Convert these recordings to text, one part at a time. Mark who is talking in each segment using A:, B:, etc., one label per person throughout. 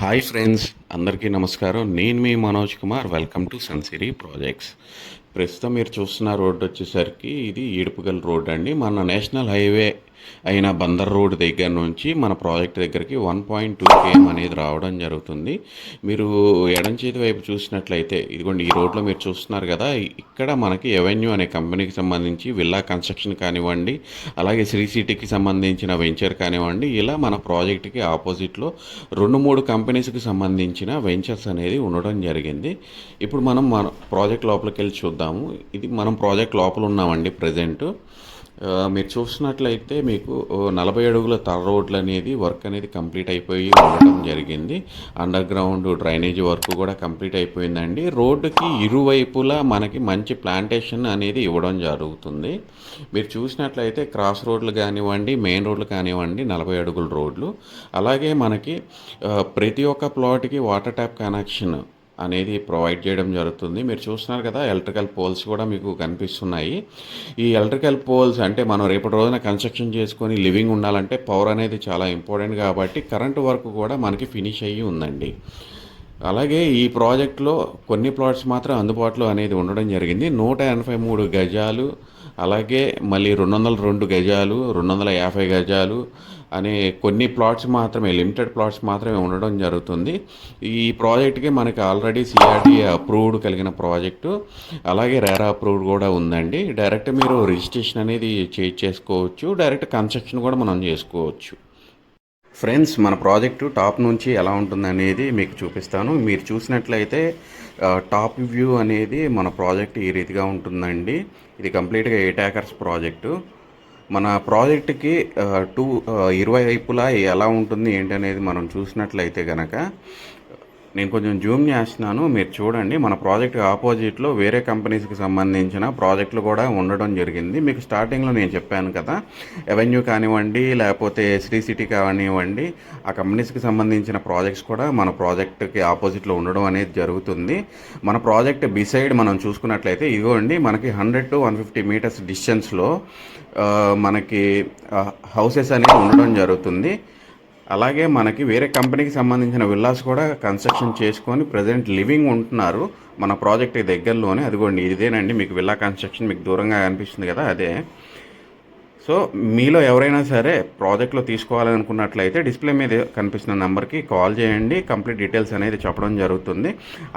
A: Hi friends అందరికీ నమస్కారం. నేను మీ Manoj Kumar. Welcome to Sansiri projects. ప్రస్తుతం మీరు చూస్తున్న రోడ్డు వచ్చేసరికి ఇది ఈడుపుగల్ రోడ్ అండి. మన నేషనల్ హైవే అయిన బందర్ రోడ్ దగ్గర నుంచి మన ప్రాజెక్ట్ దగ్గరికి వన్ పాయింట్ టూ కేఎం అనేది రావడం జరుగుతుంది. మీరు ఎడం చేతి వైపు చూసినట్లయితే ఇదిగోండి ఈ రోడ్లో మీరు చూస్తున్నారు కదా ఇక్కడ మనకి ఎవెన్యూ అనే కంపెనీకి సంబంధించి విల్లా కన్స్ట్రక్షన్ కానివ్వండి అలాగే శ్రీ సిటీకి సంబంధించిన వెంచర్ కానివ్వండి ఇలా మన ప్రాజెక్ట్కి ఆపోజిట్లో రెండు మూడు కంపెనీస్కి సంబంధించి సంబంధించిన వెంచర్స్ అనేది ఉండడం జరిగింది. ఇప్పుడు మనం మన ప్రాజెక్ట్ లోపలికి వెళ్ళి చూద్దాము. ఇది మనం ప్రాజెక్ట్ లోపల ఉన్నామండి ప్రజెంట్ మీరు చూసినట్లయితే మీకు నలభై అడుగుల తర రోడ్లు అనేది వర్క్ అనేది కంప్లీట్ అయిపోయి ఉండటం జరిగింది. అండర్ గ్రౌండ్ డ్రైనేజ్ వర్క్ కూడా కంప్లీట్ అయిపోయిందండి. రోడ్డుకి ఇరువైపులా మనకి మంచి ప్లాంటేషన్ అనేది ఇవ్వడం జరుగుతుంది. మీరు చూసినట్లయితే క్రాస్ రోడ్లు కానివ్వండి మెయిన్ రోడ్లు కానివ్వండి నలభై అడుగుల రోడ్లు. అలాగే మనకి ప్రతి ఒక్క ప్లాట్కి వాటర్ ట్యాప్ కనెక్షన్ అనేది ప్రొవైడ్ చేయడం జరుగుతుంది. మీరు చూస్తున్నారు కదా ఎలక్ట్రికల్ పోల్స్ కూడా మీకు కనిపిస్తున్నాయి. ఈ ఎలక్ట్రికల్ పోల్స్ అంటే మనం రేపటి రోజున కన్స్ట్రక్షన్ చేసుకొని లివింగ్ ఉండాలంటే పవర్ అనేది చాలా ఇంపార్టెంట్ కాబట్టి కరెంటు వర్క్ కూడా మనకి ఫినిష్ అయ్యి ఉందండి. అలాగే ఈ ప్రాజెక్ట్లో కొన్ని ప్లాట్స్ మాత్రం అందుబాటులో అనేది ఉండడం జరిగింది. నూట ఎనభై మూడు గజాలు అలాగే మళ్ళీ రెండు వందల రెండు గజాలు రెండు వందల యాభై గజాలు అనే కొన్ని ప్లాట్స్ మాత్రమే లిమిటెడ్ ప్లాట్స్ మాత్రమే ఉండడం జరుగుతుంది. ఈ ప్రాజెక్ట్కి మనకి ఆల్రెడీ సిఆర్టీ అప్రూవ్డ్ కలిగిన ప్రాజెక్టు అలాగే రేరా అప్రూవ్డ్ కూడా ఉందండి. డైరెక్ట్ మీరు రిజిస్ట్రేషన్ అనేది చేసుకోవచ్చు. డైరెక్ట్ కన్స్ట్రక్షన్ కూడా మనం చేసుకోవచ్చు. ఫ్రెండ్స్ మన ప్రాజెక్టు టాప్ నుంచి ఎలా ఉంటుంది అనేది మీకు చూపిస్తాను. మీరు చూసినట్లయితే టాప్ వ్యూ అనేది మన ప్రాజెక్ట్ ఈ రీతిగా ఉంటుందండి. ఇది కంప్లీట్గా ఎయిట్ ఏకర్స్ ప్రాజెక్టు. మన ప్రాజెక్ట్కి టూ ఇరవై వైపులా ఎలా ఉంటుంది ఏంటి అనేది మనం చూసినట్లయితే కనుక నేను కొంచెం జూమ్ చేస్తున్నాను మీరు చూడండి. మన ప్రాజెక్ట్ ఆపోజిట్లో వేరే కంపెనీస్కి సంబంధించిన ప్రాజెక్టులు కూడా ఉండడం జరిగింది. మీకు స్టార్టింగ్లో నేను చెప్పాను కదా ఎవెన్యూ కానివ్వండి లేకపోతే శ్రీ సిటీ కానివ్వండి ఆ కంపెనీస్కి సంబంధించిన ప్రాజెక్ట్స్ కూడా మన ప్రాజెక్ట్కి ఆపోజిట్లో ఉండడం అనేది జరుగుతుంది. మన ప్రాజెక్ట్ బిసైడ్ మనం చూసుకున్నట్లయితే ఇదిగోండి మనకి hundred to one fifty meters డిస్టెన్స్లో మనకి హౌసెస్ అనేవి ఉండడం జరుగుతుంది. అలాగే మనకి వేరే కంపెనీకి సంబంధించిన విల్లాస్ కూడా కన్స్ట్రక్షన్ చేసుకొని ప్రజెంట్ లివింగ్ ఉంటున్నారు. మన ప్రాజెక్ట్ దగ్గరలోనే. అదిగోండి ఇదేనండి. మీకు విల్లా కన్స్ట్రక్షన్ మీకు దూరంగా కనిపిస్తుంది కదా అదే. సో మీలో ఎవరైనా సరే ప్రాజెక్ట్లో తీసుకోవాలనుకున్నట్లయితే డిస్ప్లే మీద కనిపిస్తున్న నెంబర్కి కాల్ చేయండి. కంప్లీట్ డీటెయిల్స్ అనేది చెప్పడం జరుగుతుంది.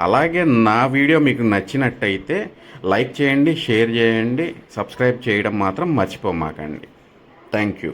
A: అలాగే నా వీడియో మీకు నచ్చినట్టయితే లైక్ చేయండి షేర్ చేయండి సబ్స్క్రైబ్ చేయడం మాత్రం మర్చిపోమాకండి. Thank you.